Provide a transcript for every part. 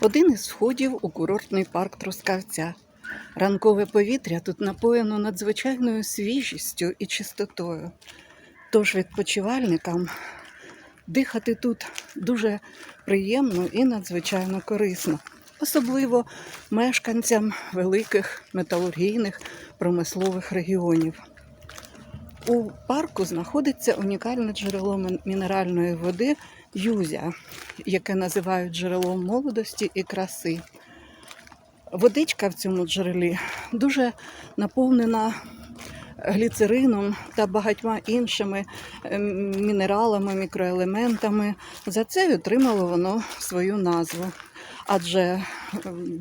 Один із входів у курортний парк Трускавця. Ранкове повітря тут напоєно надзвичайною свіжістю і чистотою. Тож відпочивальникам дихати тут дуже приємно і надзвичайно корисно, особливо мешканцям великих металургійних промислових регіонів. У парку знаходиться унікальне джерело мінеральної води Юзя, яке називають джерелом молодості і краси. Водичка в цьому джерелі дуже наповнена гліцерином та багатьма іншими ем, мінералами, мікроелементами. За це отримало воно свою назву. Адже е,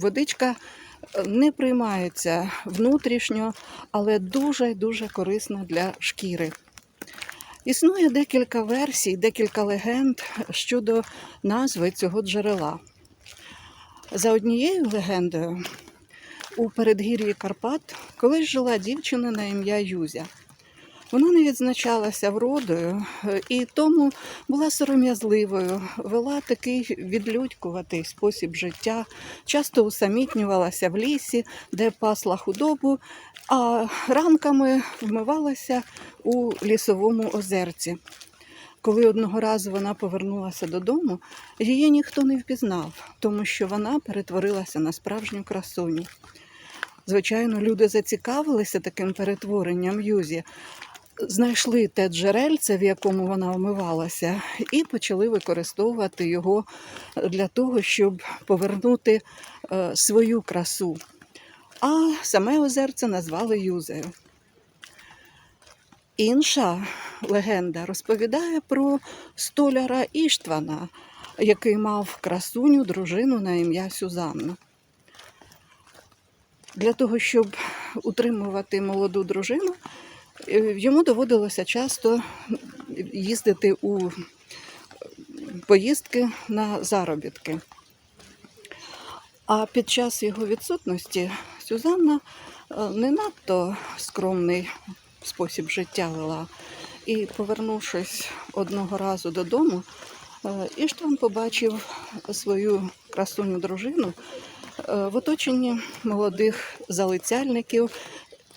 водичка не приймається внутрішньо, але дуже дуже корисна для шкіри. Існує декілька версій, декілька легенд щодо назви цього джерела. За однією легендою, у передгір'ї Карпат колись жила дівчина на ім'я Юзя. Вона не відзначалася вродою е, і тому була сором'язливою, вела такий відлюдькуватий спосіб життя, часто усамітнювалася в лісі, де пасла худобу, а ранками вмивалася у лісовому озерці. Коли одного разу вона повернулася додому, її ніхто не впізнав, тому що вона перетворилася на справжню красуню. Звичайно, люди зацікавилися таким перетворенням Юзі, знайшли те джерельце, в якому вона вмивалася, і почали використовувати його для того, щоб повернути е, свою красу. А саме озерце назвали Юзею. Інша легенда розповідає про столяра Іштвана, який мав красуню дружину на ім'я Сюзанна. Для того, щоб утримувати молоду дружину, йому доводилося часто їздити у поїздки на заробітки. А під час його відсутності Сюзанна е, не надто скромний спосіб життя вела. І, повернувшись одного разу додому, е, Іштван побачив свою красуню дружину е, в оточенні молодих залицяльників.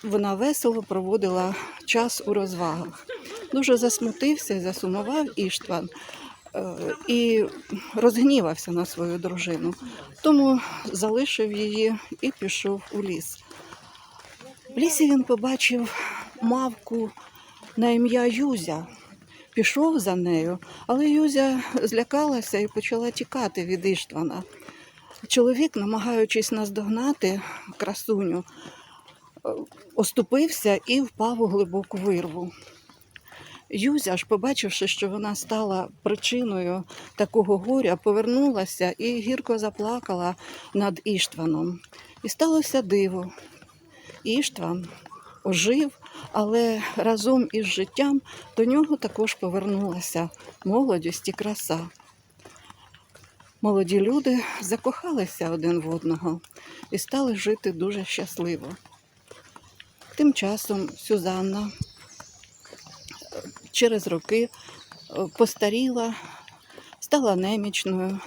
Вона весело проводила час у розвагах. Дуже засмутився засумував Іштван е, і розгнівався на свою дружину. Тому залишив її і пішов у ліс. В лісі він побачив мавку на ім'я Юзя. Пішов за нею, але Юзя злякалася і почала тікати від Іштвана. Чоловік, намагаючись наздогнати красуню, оступився і впав у глибоку вирву. Юзя ж, побачивши, що вона стала причиною такого горя, повернулася і гірко заплакала над Іштваном. І сталося диво. Іштван ожив, але разом із життям до нього також повернулася молодість і краса. Молоді люди закохалися один в одного і стали жити дуже щасливо. Тим часом Сюзанна е, через роки е, постаріла, стала немічною,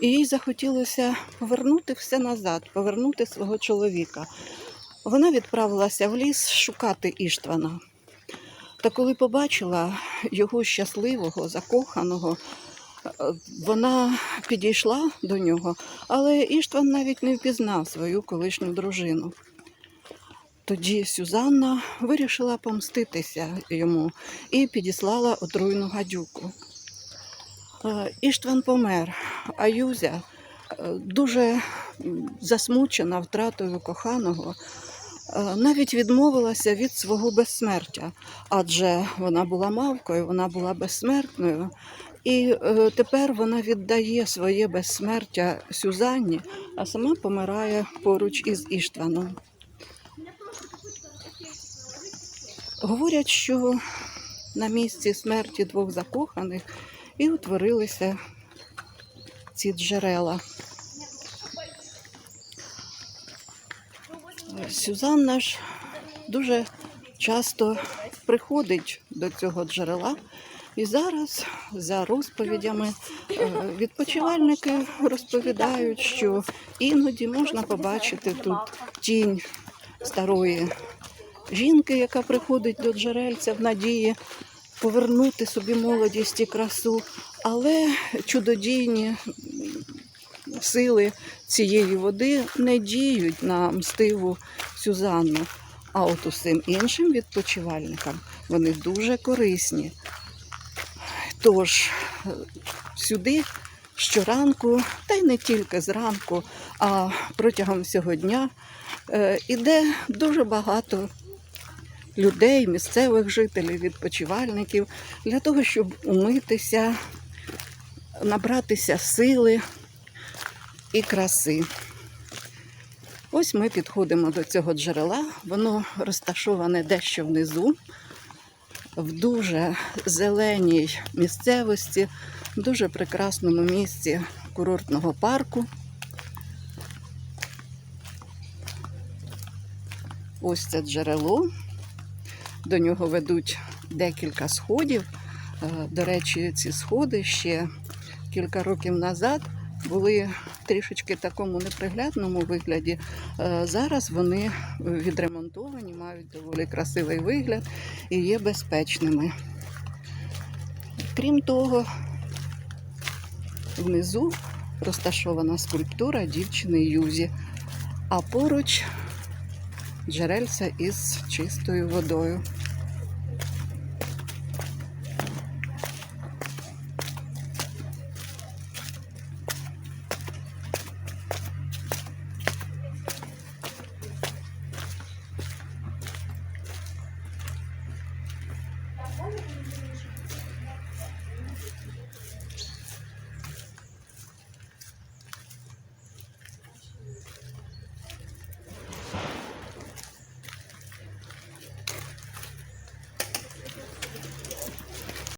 і їй захотілося повернути все назад, повернути свого чоловіка. Вона відправилася в ліс шукати Іштвана. Та коли побачила його щасливого, закоханого, е, вона підійшла до нього, але Іштван навіть не впізнав свою колишню дружину. Тоді Сюзанна вирішила помститися йому і підіслала отруйну гадюку. Е, Іштван помер, а Юзя, е, дуже засмучена втратою коханого, е, навіть відмовилася від свого безсмертя, адже вона була мавкою, вона була безсмертною. І тепер вона віддає своє безсмертя Сюзанні, а сама помирає поруч із Іштваном. Говорять, що на місці смерті двох закоханих і утворилися ці джерела. Сюзанна ж дуже часто приходить до цього джерела І зараз, за розповідями, е, відпочивальники розповідають, що іноді можна побачити тут тінь старої жінки, яка приходить до джерельця в надії повернути собі молодість і красу, але чудодійні сили цієї води не діють на мстиву Сюзанну. А от усім іншим відпочивальникам вони дуже корисні. Тож сюди щоранку, та й не тільки зранку, а протягом всього дня е, іде дуже багато людей, місцевих жителів, відпочивальників для того, щоб умитися, набратися сили і краси. Ось ми підходимо до цього джерела. Воно розташоване дещо внизу, в дуже зеленій місцевості, в дуже прекрасному місці курортного парку. Ось це джерело. До нього ведуть декілька сходів. Е, До речі, ці сходи ще кілька років назад були трішечки в такому неприглядному вигляді. Е, Зараз вони відремонтовані, мають доволі красивий вигляд і є безпечними. Крім того, внизу розташована скульптура дівчини Юзі, а поруч джерельця із чистою водою.